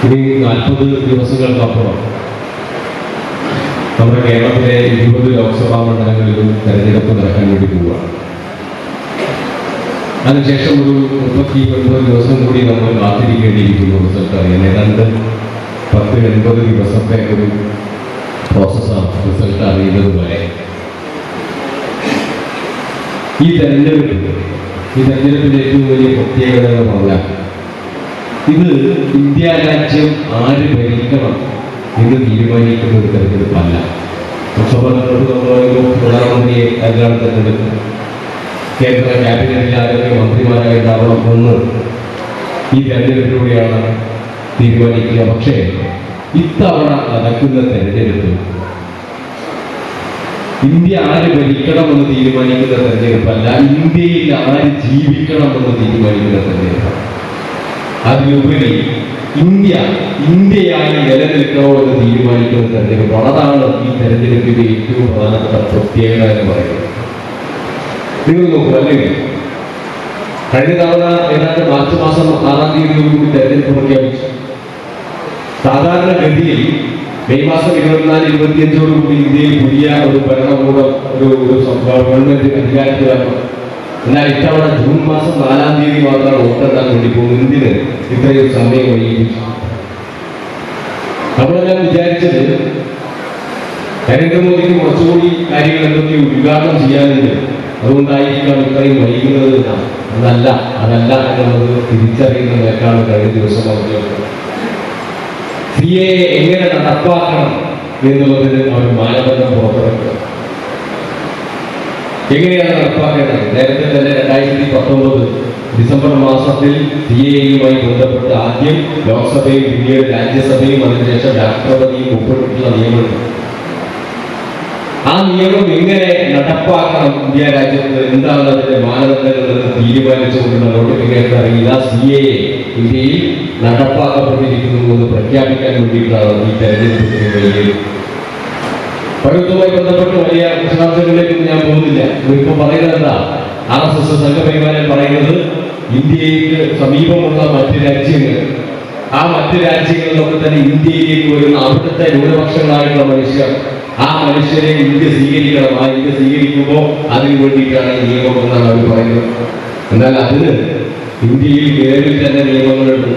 ഇനി നാൽപ്പത് ദിവസങ്ങൾക്കപ്പുറം നമ്മുടെ കേരളത്തിലെ ഇരുപത് ലോക്സഭാ മണ്ഡലങ്ങളിലും തെരഞ്ഞെടുപ്പ് നടക്കാൻ വേണ്ടി പോവുകയാണ് അതിനുശേഷം ഒരു മുപ്പത്തി ഒൻപത് ദിവസം കൂടി നമ്മൾ കാത്തിരിക്കേണ്ടിയിരിക്കുന്നു റിസൾട്ട് അറിയാൻ ഏതാണ്ട് പത്ത് എൺപത് ദിവസത്തെ ഒരു പ്രോസസ്സാണ് റിസൾട്ട് അറിയുന്നത് വരെ. ഈ തെരഞ്ഞെടുപ്പ് ഈ തെരഞ്ഞെടുപ്പിന്റെ ഏറ്റവും വലിയ പ്രത്യേകത എന്ന് പറഞ്ഞാൽ ഇത് ഇന്ത്യ രാജ്യം ആര് ഭരിക്കണം എന്ന് തീരുമാനിക്കുന്ന ഒരു തെരഞ്ഞെടുപ്പല്ല. പ്രധാനമന്ത്രിയെ അതിലാണ് തെരഞ്ഞെടുപ്പ്? കേന്ദ്ര ക്യാബിനറ്റിൽ ആരോഗ്യ മന്ത്രിമാരായി ഉണ്ടാവണം എന്ന് ഈ തെരഞ്ഞെടുപ്പിലൂടെയാണ് തീരുമാനിക്കുക. പക്ഷേ ഇത്തവണ നടക്കുന്ന തെരഞ്ഞെടുപ്പ് ഇന്ത്യ ആര് ഭരിക്കണമെന്ന് തീരുമാനിക്കുന്ന തെരഞ്ഞെടുപ്പല്ല ഇന്ത്യയിൽ ആര് ജീവിക്കണമെന്ന് തീരുമാനിക്കുന്ന തെരഞ്ഞെടുപ്പാണ്. അതിലുപരി ഇന്ത്യ ഇന്ത്യയായി നിലനിൽക്കണോ എന്ന് തീരുമാനിക്കുന്ന തെരഞ്ഞെടുപ്പാണ് അതാണ് ഈ തെരഞ്ഞെടുപ്പിന്റെ ഏറ്റവും പ്രധാനപ്പെട്ട പ്രത്യേകത എന്ന് പറയുന്നത്. നിങ്ങൾ നോക്കൂ അല്ലെങ്കിൽ കഴിഞ്ഞ തവണ ഏതാണ്ട് മാർച്ച് മാസം ആറാം തീയതിയോടുകൂടി തെരഞ്ഞെടുപ്പ് പ്രഖ്യാപിച്ചു. സാധാരണഗതിയിൽ മെയ് മാസം ഇരുപത്തിനാല് ഇരുപത്തിയഞ്ചോടുകൂടി ഇന്ത്യയിൽ പുതിയ ഒരു ഭരണകൂടം ഒരു ഒരു ഗവൺമെന്റ് അധികാരത്തിൽ വരണം എന്നാൽ ഇത്തവണ ജൂൺ മാസം നാലാം തീയതി മാത്രമാണ് വോട്ടെണ്ണാൻ വേണ്ടി പോകുന്നത്. എന്തിന്? ഇത്രയും സമയം വൈകിപ്പിച്ചു നമ്മളെല്ലാം വിചാരിച്ചത് നരേന്ദ്രമോദിക്ക് കുറച്ചുകൂടി കാര്യങ്ങൾ എന്തൊക്കെ ഉദ്ഘാടനം ചെയ്യാനുണ്ട്. അതുകൊണ്ടായിരിക്കാം ഇത്രയും വൈകുന്നത് അതല്ല അതല്ല എന്നുള്ളത് തിരിച്ചറിയുന്ന കഴിഞ്ഞ ദിവസം പറഞ്ഞത്. സി എ എങ്ങനെ നടപ്പാക്കണം എന്നുള്ളതിന് അവർ മാനദണ്ഡം പുറത്തിറക്കുക എങ്ങനെയാണ് നടപ്പാക്കേണ്ടത്? നേരത്തെ തന്നെ രണ്ടായിരത്തി പത്തൊമ്പത് ഡിസംബർ മാസത്തിൽ സി എയുമായി ബന്ധപ്പെട്ട് ആദ്യം ലോക്സഭയും പിന്നീട് രാജ്യസഭയും അതിനുശേഷം രാഷ്ട്രപതിയും ഒപ്പിട്ടിട്ടുള്ള നിയമമുണ്ട് ആ നിയമം എങ്ങനെ നടപ്പാക്കണം ഇന്ത്യ രാജ്യത്ത്? എന്താണ് അതിന്റെ മാനദണ്ഡങ്ങൾ എന്ന് തീരുമാനിച്ചുകൊണ്ടുള്ള നോട്ടിഫിക്കേഷൻ അറിയില്ല. സി എ ഇന്ത്യയിൽ നടപ്പാക്കപ്പെട്ടിരിക്കുന്നു എന്ന് പ്രഖ്യാപിക്കാൻ വേണ്ടിയിട്ടാണ് ഈ തെരഞ്ഞെടുപ്പിന് വലിയ പൗരത്വവുമായി ബന്ധപ്പെട്ട് വലിയ വിശദാംശങ്ങളിലേക്ക് ഞാൻ പോകുന്നില്ല. ഇപ്പൊ പറയുന്നത് എന്താ? ആർ എസ് എസ് സംഘപരിവാരൻ പറയുന്നത് ഇന്ത്യയ്ക്ക് സമീപമുള്ള മറ്റ് രാജ്യങ്ങൾ. ആ മറ്റ് രാജ്യങ്ങളിലൊക്കെ തന്നെ ഇന്ത്യയിലേക്ക് വരുന്ന അവിടുത്തെ ന്യൂനപക്ഷങ്ങളായിട്ടുള്ള മനുഷ്യർ ആ മനുഷ്യരെ ഇന്ത്യ സ്വീകരിക്കണം. ആ ഇന്ത്യ സ്വീകരിക്കുമ്പോൾ അതിന് വേണ്ടിയിട്ടാണ് നിയമം എന്നാണ് അവർ പറയുന്നത്. എന്നാൽ അതിന് ഇന്ത്യയിൽ വേറിൽ തന്നെ നിയമങ്ങളുണ്ട്.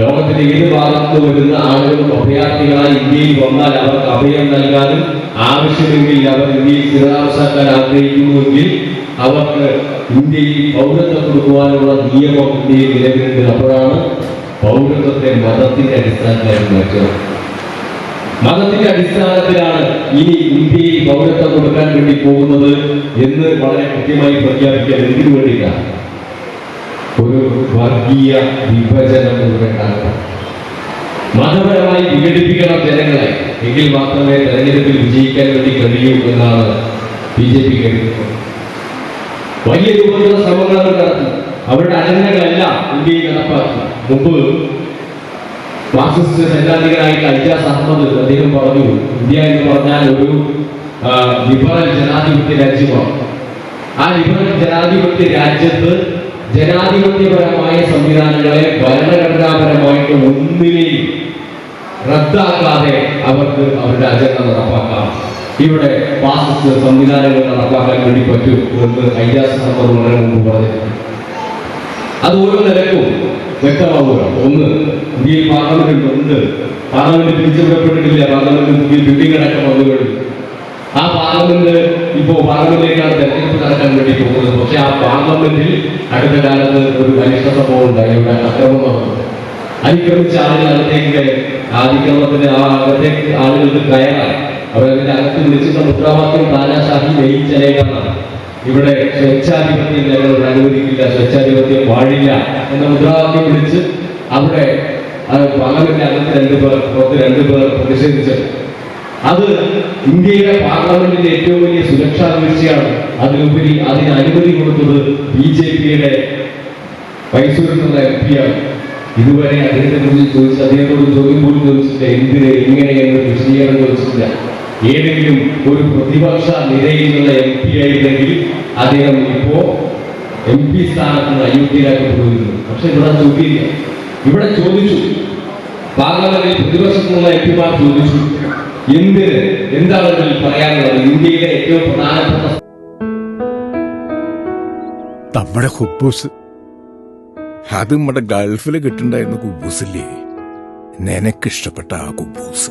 ലോകത്തിന്റെ ഏത് ഭാഗത്ത് വരുന്ന ആളുകളും അഭയാർത്ഥികളായി ഇന്ത്യയിൽ വന്നാൽ അവർക്ക് അഭയം നൽകാനും ആവശ്യമെങ്കിൽ അവർ ഇന്ത്യയിൽ സ്ഥിരതാമസാക്കാൻ ആഗ്രഹിക്കുന്നുവെങ്കിൽ അവർക്ക് ഇന്ത്യയിൽ പൗരത്വം കൊടുക്കുവാനുള്ള നിയമം ഇന്ത്യയിൽ നിലവിലുണ്ട്. അപ്പോഴാണ് പൗരത്വത്തെ മതത്തിന്റെ അടിസ്ഥാനത്തിലാക്കി മാറ്റുന്നത് മതത്തിന്റെ അടിസ്ഥാനത്തിലാണ് ഇനി ഇന്ത്യയിൽ പൗരത്വം കൊടുക്കാൻ വേണ്ടി പോകുന്നത് എന്ന് വളരെ കൃത്യമായി പ്രഖ്യാപിക്കാൻ എന്തിനു വേണ്ടിയിട്ടാണ് ഒരു വർഗീയ വിഭജനം മതപരമായി വിഘടിപ്പിക്കണം ജനങ്ങളെ. എങ്കിൽ മാത്രമേ തെരഞ്ഞെടുപ്പിൽ വിജയിക്കാൻ വേണ്ടി കഴിയൂ എന്നാണ് ബി ജെ പി കരുതുന്നത്. വലിയ രൂപത്തിലുള്ള ശ്രമങ്ങൾ അവർ നടത്തി. അവരുടെ അജണ്ടകളെല്ലാം ഇന്ത്യയിൽ നടപ്പാക്കി. മുമ്പ് മാർക്സിസ്റ്റ് സൈദ്ധാന്തികനായിട്ട് അജാസ് അഹമ്മദ് അദ്ദേഹം പറഞ്ഞു ഇന്ത്യ എന്ന് പറഞ്ഞാൽ ഒരു ലിബറൽ ജനാധിപത്യ രാജ്യമാണ്. ആ ലിബറൽ ജനാധിപത്യ രാജ്യത്ത് ജനാധിപത്യപരമായ സംവിധാനങ്ങളെ ഭരണഘടനാപരമായിട്ട് ഒന്നിനെയും റദ്ദാക്കാതെ അവർക്ക് അവരുടെ അജണ്ട നടപ്പാക്കാം. ഇവിടെ ഫാസിസ്റ്റ് സംവിധാനങ്ങൾ നടപ്പാക്കാൻ വേണ്ടി പറ്റൂ എന്ന് ഐജാസ് അഹമ്മദ് വളരെ മുമ്പ് പറഞ്ഞിട്ടുണ്ട്. അത് ഓരോ നിലക്കും വ്യക്തമാവുക ഒന്ന് ഇന്ത്യയിൽ പാർലമെന്റ് ഉണ്ട്. പാർലമെന്റ് പിരിച്ചുവിടപ്പെട്ടിട്ടില്ല. പാർലമെന്റ് പുതിയ ബിൽഡിംഗ് അടക്കം വന്നു കഴിഞ്ഞു. ആ പാർലമെന്റ് ഇപ്പോ പാർലമെന്റിലേക്കാണ് തെരഞ്ഞെടുപ്പ് നടക്കാൻ വേണ്ടി പോകുന്നത്. പക്ഷെ ആ പാർലമെന്റിൽ അടുത്ത കാലത്ത് ഒരു അനിഷ്ട സംഭവം ഉണ്ടായി. ഇവിടെ അക്രമം നടന്നു. അതിക്രമിച്ച ആളുകൾ അകത്തേക്ക്. ആ അതിക്രമത്തിന് ആ അകത്തേക്ക് ആളുകൾക്ക് കയറാൻ അവരതിന്റെ അകത്ത് വിളിച്ചിട്ട് മുദ്രാവാക്യം താനാശാഹി ലയിച്ചലേക്കാന്നാണ് ഇവിടെ സ്വച്ഛാധിപത്യം ഞങ്ങൾ അനുവദിക്കില്ല സ്വച്ഛാധിപത്യം വാഴില്ല എന്ന മുദ്രാവാക്യം വിളിച്ച് അവിടെ പാർലമെന്റിന്റെ അകത്ത് രണ്ട് പേർ പുറത്ത് രണ്ടു പേർ പ്രതിഷേധിച്ചത് അത് ഇന്ത്യയുടെ പാർലമെന്റിന്റെ ഏറ്റവും വലിയ സുരക്ഷാ വീഴ്ചയാണ്. അതിലുപരി അതിന് അനുമതി കൊടുത്തത് ബി ജെ പിയുടെ മൈസൂരിൽ നിന്നുള്ള എം പി ആണ് ഇതുവരെ അദ്ദേഹത്തെ കുറിച്ച് ചോദിച്ച് അദ്ദേഹത്തോട് ചോദ്യം പോലും ചോദിച്ചില്ല എന്തിന് എങ്ങനെ എന്ന് വിശദീകരണം ചോദിച്ചിട്ടില്ല. ഏതെങ്കിലും ഒരു പ്രതിപക്ഷ നിരയിലുള്ള എം പി ആയിരുന്നെങ്കിൽ അദ്ദേഹം ഇപ്പോ എം പി സ്ഥാനത്ത് നിന്ന് പോയിരുന്നു. പക്ഷെ ഇവിടെ ചോദ്യമില്ല. ഇവിടെ ചോദിച്ചു. പാർലമെന്റിൽ പ്രതിപക്ഷത്തു നിന്നുള്ള എം പിമാർ ചോദിച്ചു. എന്തിന്? എന്താണ് ഇതിൽ പറയാനുള്ളത്? ഇന്ത്യയിലെ ഏറ്റവും പ്രധാനപ്പെട്ട നമ്മുടെ ഹുബൂസ് അത് നമ്മുടെ ഗൾഫിൽ കിട്ടുണ്ടായിരുന്ന കുബൂസില്ലേ നിനക്കിഷ്ടപ്പെട്ട ആ കുബൂസ്